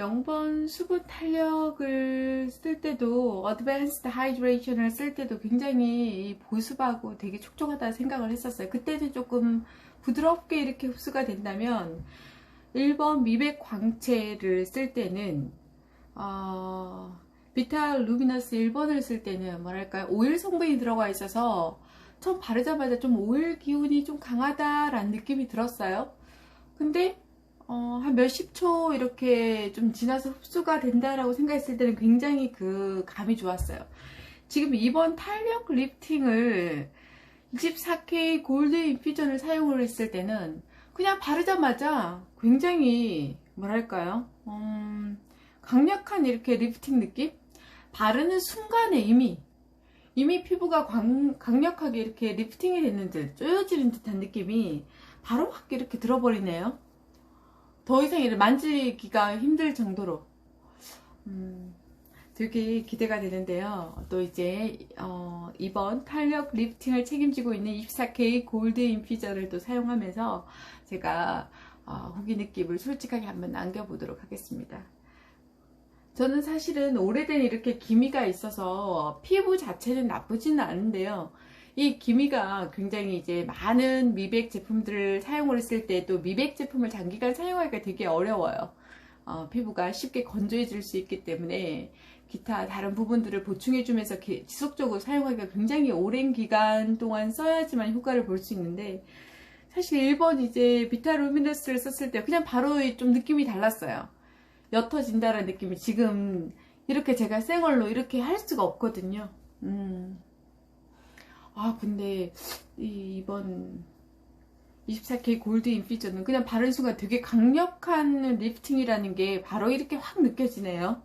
0번 수분 탄력을 쓸 때도 어드밴스드 하이드레이션을 쓸 때도 굉장히 보습하고 되게 촉촉하다 생각을 했었어요. 그때는 조금 부드럽게 이렇게 흡수가 된다면 1번 미백 광채를 쓸 때는 어, 비타 루미너스 1번을 쓸 때는 뭐랄까요 오일 성분이 들어가 있어서 처음 바르자마자 좀 오일 기운이 좀 강하다라는 느낌이 들었어요. 근데 어, 한 몇십 초 이렇게 좀 지나서 흡수가 된다라고 생각했을 때는 굉장히 그 감이 좋았어요. 지금 이번 탄력 리프팅을 24K 골드 인퓨전을 사용을 했을 때는 그냥 바르자마자 굉장히 뭐랄까요? 음, 강력한 이렇게 리프팅 느낌? 바르는 순간에 이미 이미 피부가 광- 강력하게 이렇게 리프팅이 됐는 듯 쪼여지는 듯한 느낌이 바로 확 이렇게 들어버리네요. 더 이상 이를 만지기가 힘들 정도로 음, 되게 기대가 되는데요. 또 이제 어, 이번 탄력 리프팅을 책임지고 있는 24K 골드 인피저를 또 사용하면서 제가 어, 후기 느낌을 솔직하게 한번 남겨보도록 하겠습니다. 저는 사실은 오래된 이렇게 기미가 있어서 피부 자체는 나쁘지는 않은데요. 이 기미가 굉장히 이제 많은 미백 제품들을 사용을 했을 때 또 미백 제품을 장기간 사용하기가 되게 어려워요. 어, 피부가 쉽게 건조해질 수 있기 때문에 기타 다른 부분들을 보충해주면서 기- 지속적으로 사용하기가 굉장히 오랜 기간 동안 써야지만 효과를 볼 수 있는데 사실 1번 이제 비타루미너스를 썼을 때 그냥 바로 좀 느낌이 달랐어요. 옅어진다는 느낌이 지금 이렇게 제가 생얼로 이렇게 할 수가 없거든요. 음. 아, 근데 이, 이번 24K 골드 인피저는 그냥 바른 순간 되게 강력한 리프팅이라는 게 바로 이렇게 확 느껴지네요.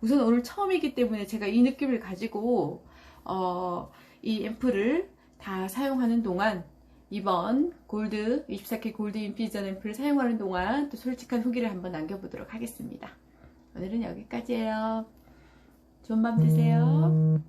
우선 오늘 처음이기 때문에 제가 이 느낌을 가지고 어, 이 앰플을 다 사용하는 동안 이번 골드 24K 골드 인피전 앰플을 사용하는 동안 또 솔직한 후기를 한번 남겨보도록 하겠습니다. 오늘은 여기까지예요. 좋은 밤 되세요.